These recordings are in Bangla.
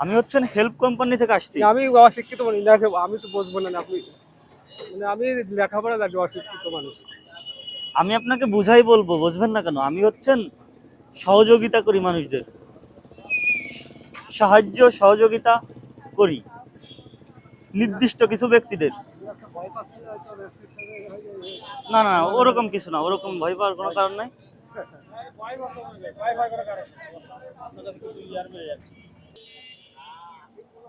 আমি হচ্ছেন হেল্প কোম্পানি থেকে আসছি। আমি অশিক্ষিত মানুষ আমি তো বুঝব না আপনি মানে আমি লেখাপড়া জানি অশিক্ষিত মানুষ। আমি আপনাকে বুঝাই বলব বুঝবেন না কেন? আমি হচ্ছেন সহযোগিতা করি মানুষদের। সাহায্য সহযোগিতা করি। নির্দিষ্ট কিছু ব্যক্তিদের। না না না, ওরকম কিছু না ওরকম ভয় পাওয়ার কোনো কারণ নাই।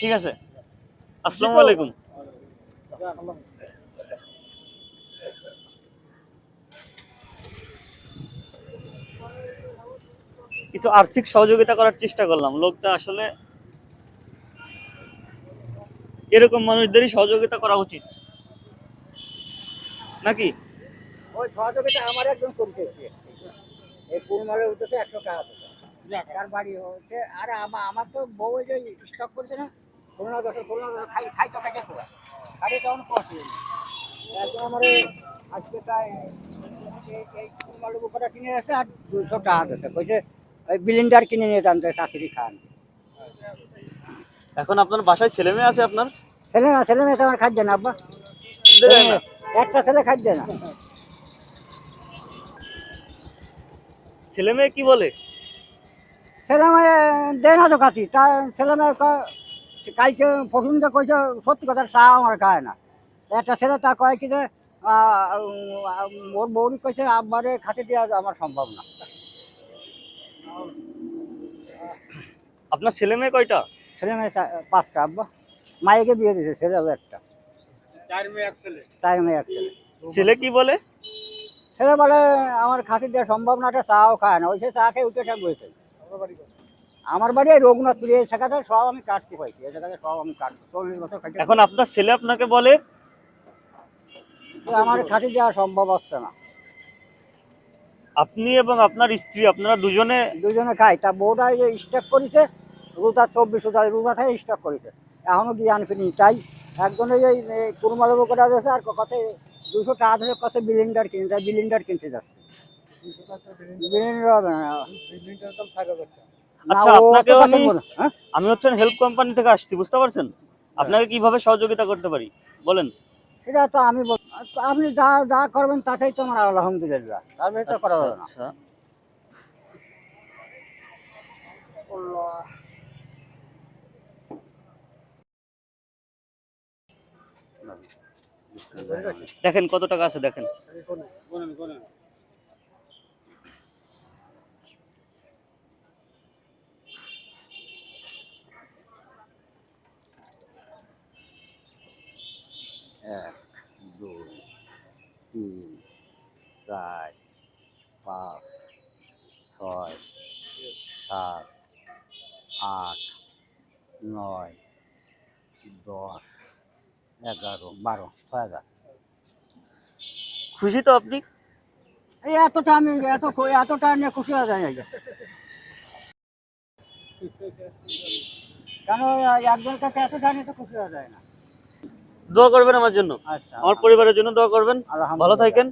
ঠিক আছে? আসসালামু আলাইকুম। কিছু আর্থিক সহযোগিতা করার চেষ্টা করলাম। লোকটা আসলে এরকম মানুষদেরই সহযোগিতা করা উচিত। নাকি? ওই সহযোগিতা আমার একজন করেছে এই একশো টাকা। তার বাড়ি হচ্ছে আর আমার আমার তো বউ যে স্টক করছে না খাই খাই তো তখন আমার আজকে তাই এই- এই উপরে কিনে এসে আর দুশো টাকা দিচ্ছে কইছে ওই বিলিন্ডার কিনে নিয়ে শাশুড়ি খান। এখন আপনার বাসায় ছেলে মেয়ে আছে আপনার? ছেলে না ছেলে মেয়ে তো আমার খাদ্য না আব্বা। একটা ছেলে খাদ্য না। ছেলে মেয়ে কি বলে? ছেলে মেয়ে দেয় না তো কাছি তার ছেলে মেয়ে কালকে পছন্দ কইছে সত্যি কথা চা আমার খায় না। একটা ছেলে তা কয় কি যে ওর বৌরি কইছে আব্বারে খাতে দেওয়া আমার সম্ভব না। আপনার ছেলে মেয়ে কয়টা? ছেলে মেয়ে পাঁচটা আব্বা। মায়েকে বিয়ে দিয়েছে ছেলে হবে একটা। চার মেয়ে এক ছেলে। তাই মেয়ে এক ছেলে। ছেলে কি বলে? ছেলে বলে আমার খাতে দেওয়া সম্ভব না একটা চাও খায় না। ওই সে চা খেয়ে উঠে সব বসে। আমার বাড়ি এই রঘুনাথপুর এই শেখাতে সব আমি কাটতে পাইছি এই শেখাতে সব আমি কাটবো চল্লিশ বছর খাইতে এখন আপনার ছেলে আপনাকে বলে? তো আমার খাটি দেওয়া সম্ভব হচ্ছে না। আপনি এবং আপনার স্ত্রী আপনারা দুজনে? দুজনে খাই। তা বউটা এই যে স্টক করেছে রোজা চব্বিশ রোজা রোজা থেকে স্টক করেছে। এখনও গিয়ে আনফিনি তাই একজনে এই কুরমালের করে দিয়েছে আর কত দুশো টাকা ধরে কত বিলিন্ডার কিনছে তাই বিলিন্ডার কিনতে যাচ্ছে। বিলিন্ডার হবে না। বিল্ডিংটার দাম চার হাজার টাকা। না, আচ্ছা, তো আমি- হ্যাঁ? আমি হচ্ছেন হেল্প কোম্পানি থেকে আসছি বুঝতে পারছেন? আপনাকে কীভাবে সহযোগিতা করতে পারি? বলেন। সেটা তো আমি আপনি যা যা করবেন তাতেই তো আমার আলহামদুলিল্লাহ। তার ভেতরে করা যাবে না। আচ্ছা দেখেন কত টাকা আছে দেখেন। এক, দুই, তিন, চার, পাঁচ, ছয়, সাত, আট, নয়, দশ, এগারো, বারো, ছয় হাজার। খুশি তো আপনি? এই এতটা আমি এত এতটা নিয়ে খুশি হয়ে যায় নাকি? কেন একজন কাছে এতটা নিয়ে তো খুশি হয়ে যায় না? দোয়া করবেন আমার জন্য। আচ্ছা আমার পরিবারের জন্য দোয়া করবেন। ভালো থাকেন।